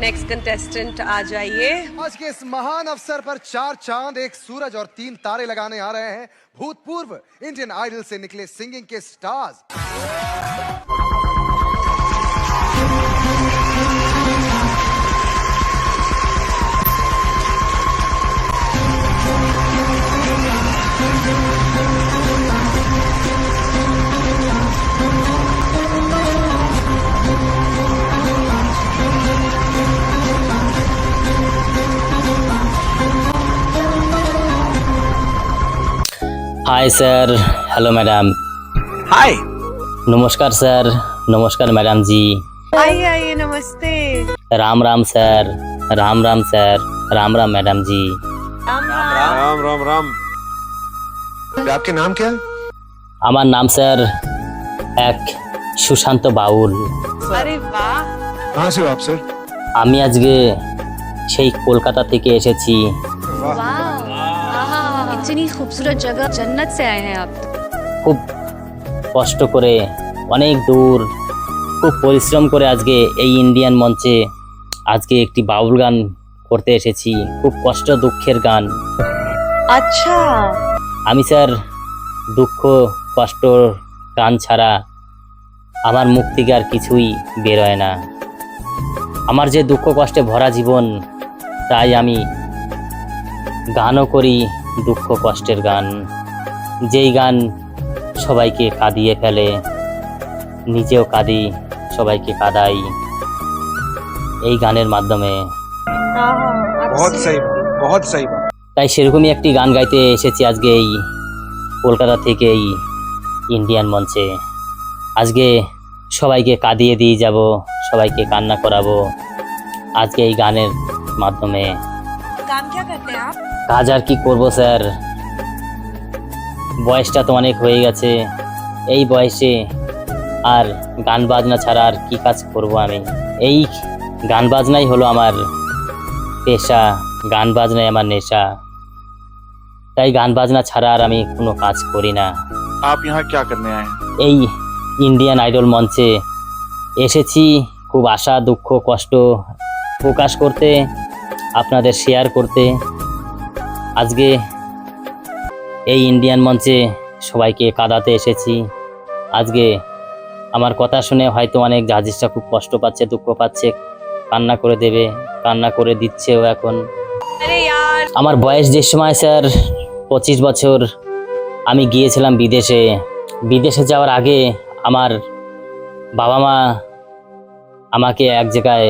Next contestant आ जाइए। आज के इस महान अवसर पर चार चाँद, एक सूरज और तीन तारे लगाने आ रहे हैं। भूतपूर्व इंडियन आइडल से निकले सिंगिंग के stars hi sir hello madam hi নমস্কার স্যার নমস্কার ম্যাডাম জি आइए आइए नमस्ते Ram Ram sir Ram Ram sir Ram Ram madam ji Ram Ram Ram Ram Ram आपके नाम क्या है আমার নাম স্যার এক সুশান্ত বাউল अरे वाह कहाँ से हो आप सर আমি আজকে সেই কলকাতা থেকে এসেছি वाह ইতনি খুবসুরত জায়গা জন্নত সে আয়ে হ্যাঁ আপ খুব কষ্ট করে অনেক দূর খুব পরিশ্রম করে আজকে এই ইন্ডিয়ান মঞ্চে আজকে একটি বাউল গান করতে এসেছি। খুব কষ্ট দুঃখের গান। আচ্ছা। আমি স্যার দুঃখ কষ্টর গান ছাড়া আমার মুখ থেকে আর কিছুই বেরোয় না। আমার যে দুঃখ কষ্টে ভরা জীবন তাই আমি গানও করি দুঃখ কষ্টের গান। যেই গান সবাইকে কাঁদিয়ে ফেলে নিজেও কাঁদি সবাইকে কাঁদাই। এই গানের মাধ্যমে। তাই সেরকমই একটি গান গাইতে এসেছি আজকে এই কলকাতা থেকে এই ইন্ডিয়ান মঞ্চে। আজকে সবাইকে কাঁদিয়ে দিয়ে যাব সবাইকে কান্না করাবো। আজকে এই গানের মাধ্যমে। গান করতে আপ। কাজ আর কি করব স্যার? বয়সটা তো অনেক হয়ে গেছে। এই বয়সে আর গান বাজনা ছাড়া আর কি কাজ করব আমি? এই গান বাজনাই হলো আমার পেশা গান বাজনাই আমার নেশা। তাই গান বাজনা ছাড়া আর আমি কোনো কাজ করি না। আপ ইহা কি করনে আয়ে এই ইন্ডিয়ান আইডল মঞ্চে এসেছি। খুব আশা দুঃখ কষ্ট প্রকাশ করতে আপনাদের শেয়ার করতে। আজকে এই ইন্ডিয়ান মঞ্চে সবাইকে কাদাতে এসেছি। আজকে আমার কথা শুনে হয়তো অনেক জাহাজিসরা খুব কষ্ট পাচ্ছে দুঃখ পাচ্ছে কান্না করে দেবে কান্না করে দিচ্ছেও এখন। আমার বয়স যে সময় স্যার পঁচিশ বছর আমি গিয়েছিলাম বিদেশে। বিদেশে যাওয়ার আগে আমার বাবা মা আমাকে এক জায়গায়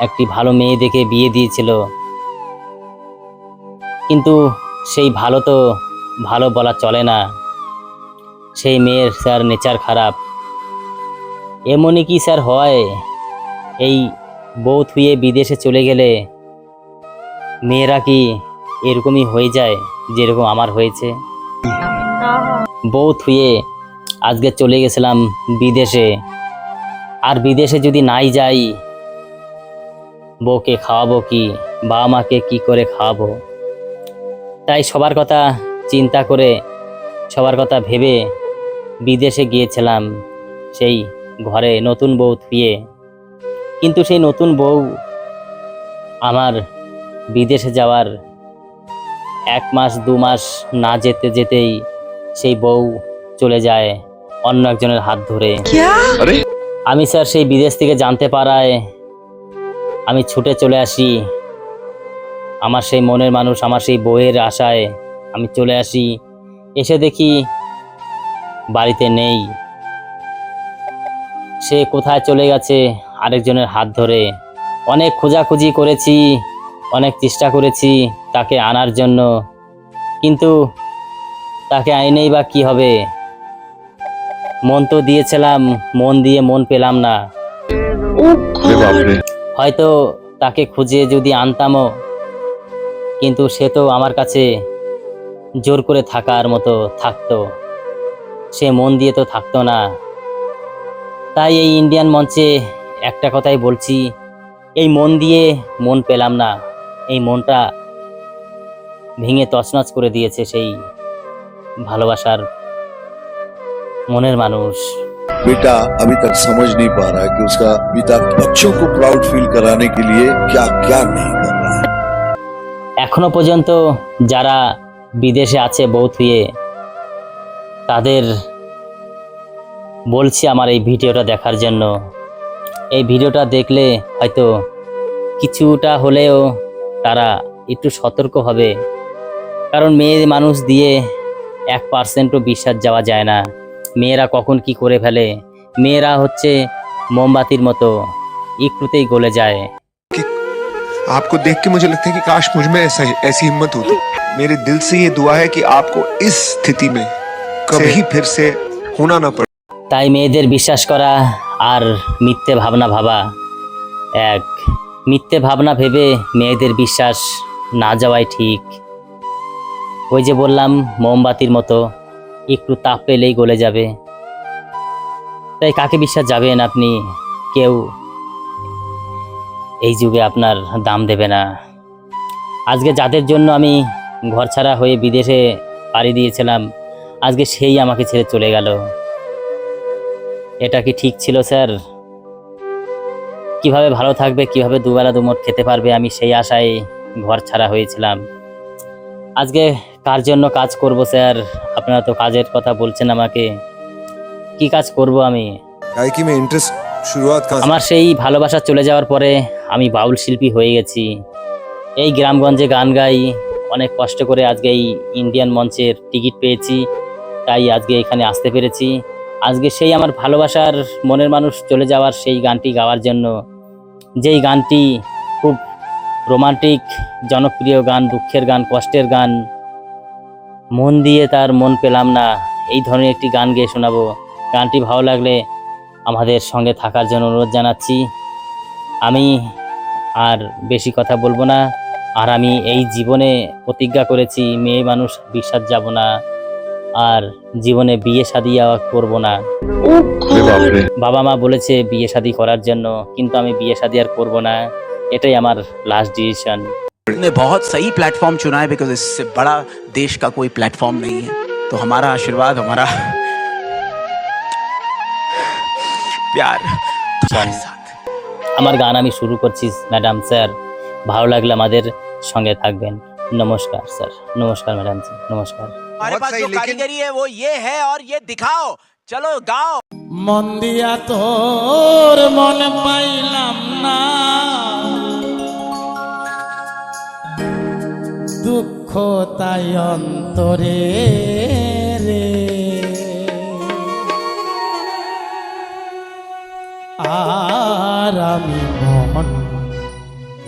একটি ভালো মেয়ে দেখে বিয়ে দিয়েছিল। কিন্তু সেই ভালো তো ভালো বলা চলে না। সেই মেয়ের স্যার নেচার খারাপ। এমনই কি স্যার হয়? এই বউ থুয়ে বিদেশে চলে গেলে মেয়েরা কি এরকমই হয়ে যায় যেরকম আমার হয়েছে? বউ থুয়ে আজকে চলে গেছিলাম বিদেশে। আর বিদেশে যদি নাই যাই, বউকে খাওয়াবো কি? বাবা মাকে কি করে খাওয়াবো? তাই সবার কথা চিন্তা করে সবার কথা ভেবে বিদেশে গিয়েছিলাম সেই ঘরে নতুন বউ থুয়ে। কিন্তু সেই নতুন বউ আমার বিদেশে যাওয়ার এক মাস দু মাস না যেতে যেতেই সেই বউ চলে যায় অন্য একজনের হাত ধরে। আমি স্যার সেই বিদেশ থেকে জানতে পারায় আমি ছুটে চলে আসি আমার সেই মনের মানুষ আমার সেই বইয়ের আশায় আমি চলে আসি। এসে দেখি বাড়িতে নেই। সে কোথায় চলে গেছে আরেকজনের হাত ধরে। অনেক খোঁজাখুঁজি করেছি অনেক চেষ্টা করেছি তাকে আনার জন্য। কিন্তু তাকে আইনেই বা কী হবে? মন তো দিয়েছিলাম মন দিয়ে মন পেলাম না। হয়তো তাকে খুঁজে যদি আনতামও। কিন্তু সে তো আমার কাছে জোর করে থাকার মতো থাকতো সে মন দিয়ে তো থাকতো না তাই এই ইন্ডিয়ান মঞ্চে একটা কথাই বলছি এই মন দিয়ে মন পেলাম না এই মনটা ভেঙে তছনছ করে দিয়েছে সেই ভালোবাসার মনের মানুষ बेटा अभी तक समझ नहीं पा रहा है कि उसका पिता बच्चों को प्राउड फील कराने के लिए क्या क्या नहीं कर रहा है এখনও পর্যন্ত যারা বিদেশে আছে বৌথ হয়ে তাদের বলছি আমার এই ভিডিওটা দেখার জন্য। এই ভিডিওটা দেখলে হয়তো কিছুটা হলেও তারা একটু সতর্ক হবে। কারণ মেয়ে মানুষ দিয়ে এক পার্সেন্টও বিশ্বাস যাওয়া যায় না। মেয়েরা কখন কি করে ফেলে? মেয়েরা হচ্ছে মোমবাতির মতো, একটুতেই গলে যায়। आपको देख के मुझे लगता है कि काश मुझ में ऐसा ऐसी हिम्मत होती मेरे दिल से ये दुआ है कि आपको इस स्थिति में कभी फिर से होना ना पड़े তাই মেয়েদের বিশ্বাস করা আর মিথ্যে ভাবনা ভাবা এক মিথ্যে ভাবনা ভেবে মেয়েদের বিশ্বাস না যাওয়াই ঠিক ওই যে বললাম মোমবাতির মতো একটু তাপ পেলেই গলে যাবে তাই কাকে বিশ্বাস যাবেন আপনি কেউ এই যুগে আপনার দাম দেবে না। আজকে যাদের জন্য আমি ঘর ছাড়া হয়ে বিদেশে পাড়ি দিয়েছিলাম, আজকে সেই আমাকে ছেড়ে চলে গেল। এটা কি ঠিক ছিল, স্যার? কীভাবে ভালো থাকবে, কীভাবে দুবেলা দুমোট খেতে পারবে, আমি সেই আশায় ঘর ছাড়া হয়েছিলাম। আজকে কার জন্য কাজ করব, স্যার? আপনারা তো কাজের কথা বলছেন আমাকে। কি কাজ করব আমি? কি মে ইন্টারেস্ট আমার সেই ভালোবাসা চলে যাওয়ার পরে আমি বাউল শিল্পী হয়ে গেছি। এই গ্রামগঞ্জে গান গাই, অনেক কষ্ট করে আজকে এই ইন্ডিয়ান মঞ্চের টিকিট পেয়েছি, তাই আজকে এখানে আসতে পেরেছি। আজকে সেই আমার ভালোবাসার মনের মানুষ চলে যাওয়ার সেই গানটি গাওয়ার জন্য, যেই গানটি খুব রোমান্টিক, জনপ্রিয় গান, দুঃখের গান, কষ্টের গান, মন দিয়ে তার মন পেলাম না, এই ধরনের একটি গান গেয়ে শোনাবো। গানটি ভালো লাগলে আমাদের সঙ্গে থাকার জন্য অনুরোধ জানাচ্ছি আমি আর বেশি কথা বলবো না আর আমি এই জীবনে প্রতিজ্ঞা করেছি মেয়ে মানুষ বিশ্বাস যাব না আর জীবনে বিয়ে শাদি করব না अरे बाप रे বাবা মা বলেছে বিয়ে শাদি করার জন্য কিন্তু আমি বিয়ে শাদি আর করব না এটাই আমার লাস্ট ডিসিশন ने बहुत सही प्लेटफॉर्म चुना है बिकॉज इससे बड़ा देश का कोई प्लेटफॉर्म नहीं है तो हमारा आशीर्वाद हमारा प्यार तुम्हारे साथ আমার গান আমি শুরু করছি ম্যাডাম স্যার ভালো লাগলে আমাদের সঙ্গে থাকবেন নমস্কার স্যার নমস্কার ম্যাডাম জি নমস্কার हमारे बहुत पास सही, जो लेकिन- कारीगरी है वो ये है और ये दिखाओ चलो गाओ মন দিয়া তোর মন পাইলাম না দুঃখ তাই অন্তরে রে আর আমি মন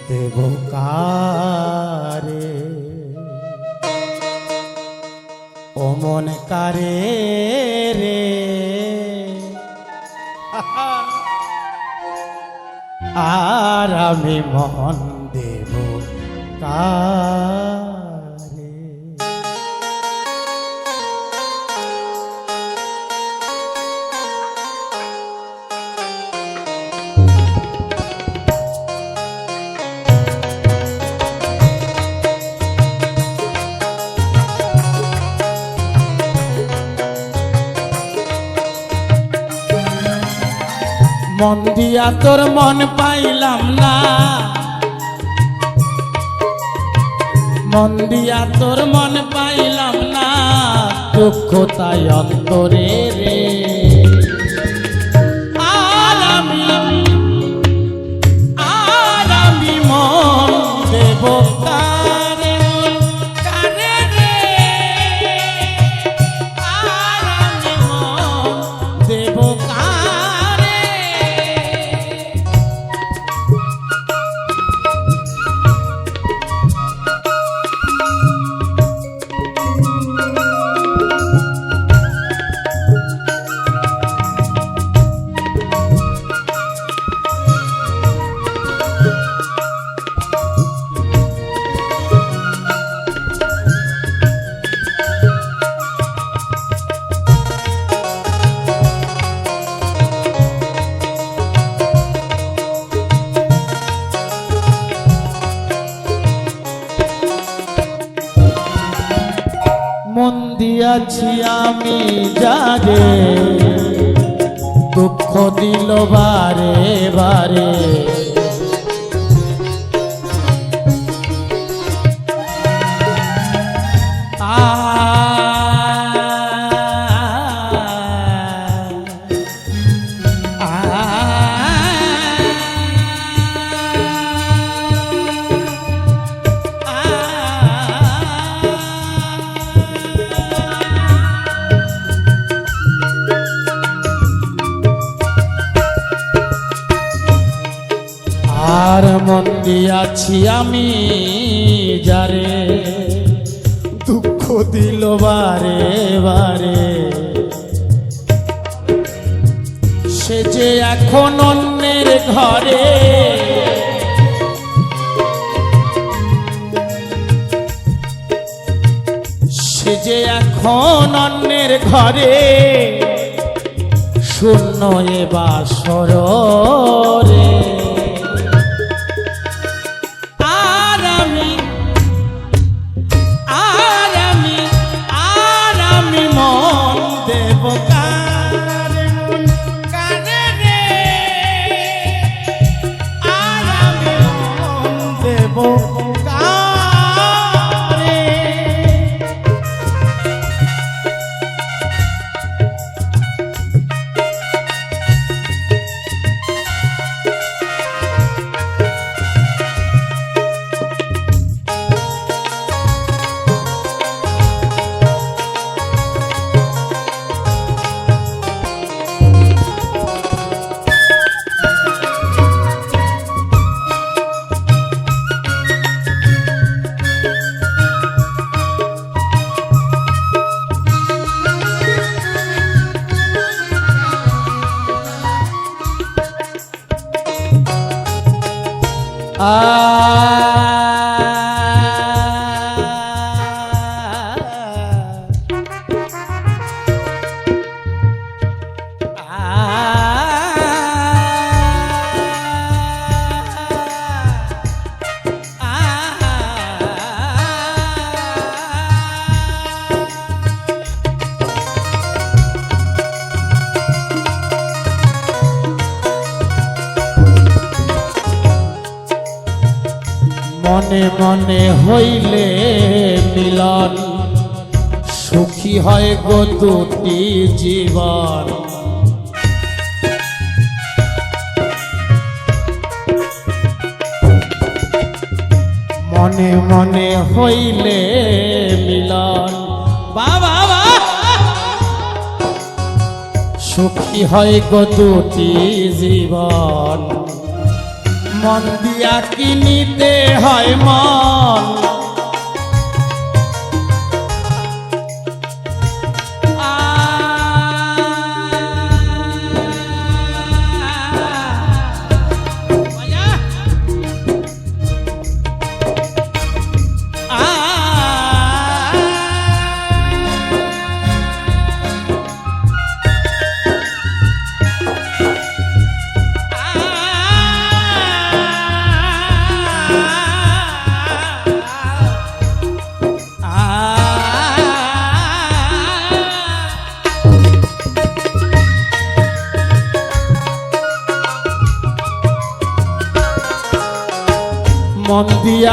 দেব কারে? ও মন কারে রে? আর আমি মন দেব কারে? মন দিয়া তোর মন পাইলাম না। মন দিয়া তোর মন পাইলাম না। দুঃখ তাই অন্তরে রে। জাগে দুঃখ দিল বারে বারে। দিয়াছি আমি যারে। দুঃখ দিল বারে বারে। সে যে এখন অন্যের ঘরে। সে যে এখন অন্যের ঘরে। শূন্য এ বাসর মনে হইলে মিলন। সুখী হয় গো দুটি জীবন। মনে মনে হইলে মিলন। বাবা সুখী হয় গো দুটি জীবন। মন দিয়া কিনিতে হয় মন।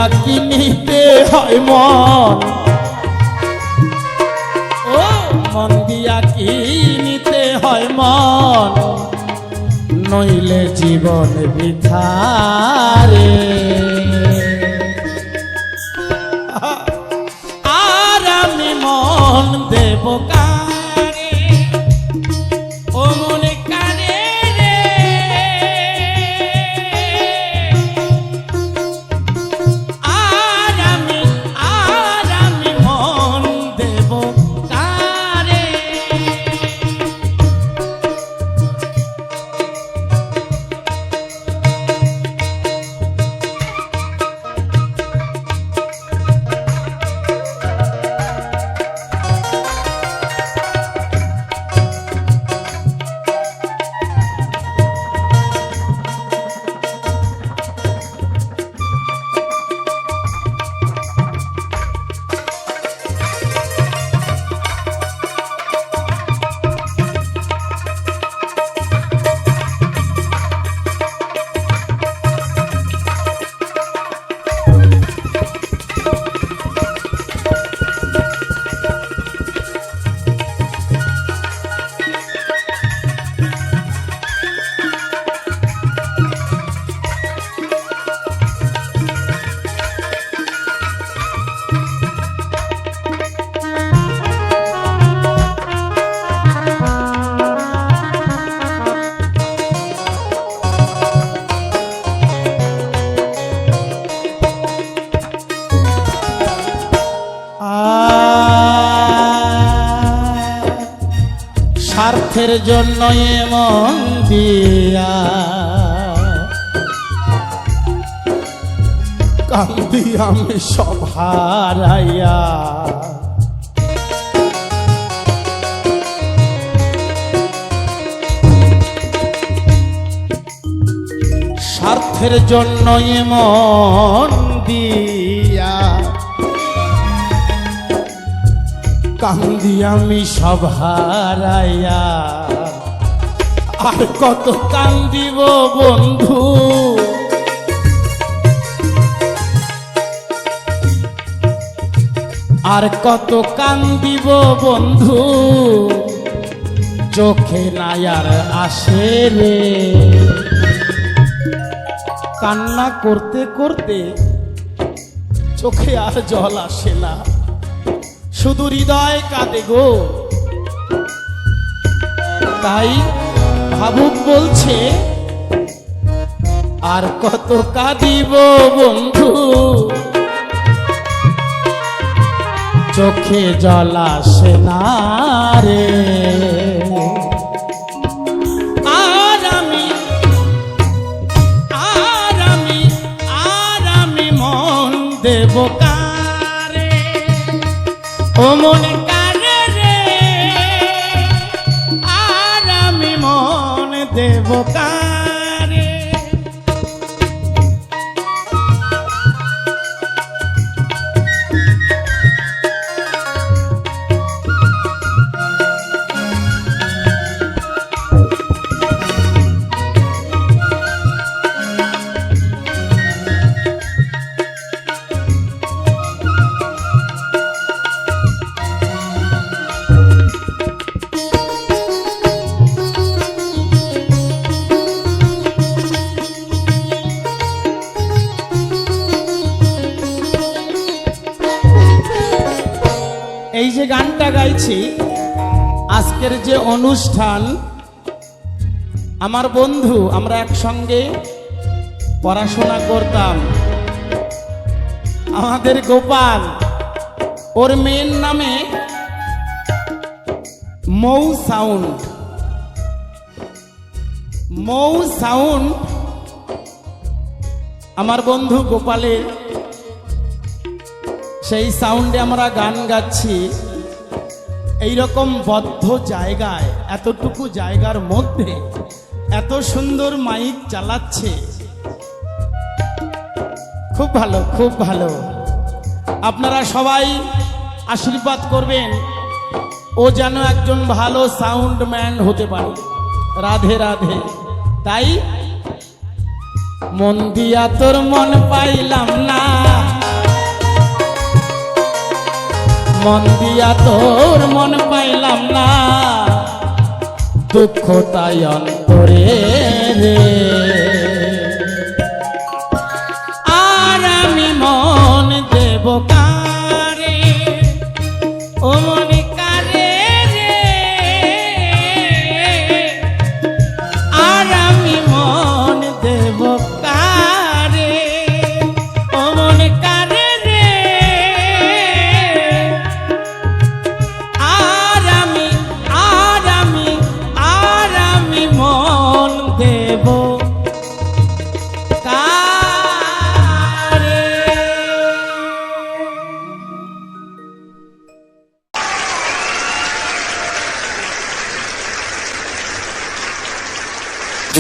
দিয়া কিনিতে হয় মন। ও, মন দিয়া কিনিতে হয় মন। নইলে জীবন বিথারে আর আমি মন দেব কারে স্বার্থের জন্য এমন দিয়া। কান্দি আমি সব হারাইয়া। স্বার্থের জন্য এমন দিয়া। কান্দি আমি সব হারাইয়া। আর কত কান্দিব বন্ধু? আর কত কান্দিব বন্ধু? চোখে নাই আর আসে রে। কান্না করতে করতে চোখে আর জল আসে না। শুধু হৃদয় কাঁদে গো। তাই ভাবুক বলছে, আর কত কাঁদিব বন্ধু? চোখে জল আসে না রে। আর আমি আর আমি মন দেব রে? আর আমি মন দেব এই যে গানটা গাইছি, আজকের যে অনুষ্ঠান, আমার বন্ধু, আমরা একসঙ্গে পড়াশোনা করতাম। আমাদের গোপাল, ওর মেন নামে মৌ সাউন্ড। মৌ সাউন্ড, আমার বন্ধু গোপালের সেই সাউন্ডে আমরা গান গাচ্ছি। এইরকম বদ্ধ জায়গায়, এতটুকু জায়গার মধ্যে এত সুন্দর মাইক চালাচ্ছে। খুব ভালো খুব ভালো। আপনারা সবাই আশীর্বাদ করবেন, ও যেন একজন ভালো সাউন্ড ম্যান হতে পারে। রাধে রাধে। তাই মন দিয়া তোর মন পাইলাম না। মন দিয়া তোর মন পাইলাম না। দুঃখ তাই অন্তরে আর আমি মন দেব কারে? ও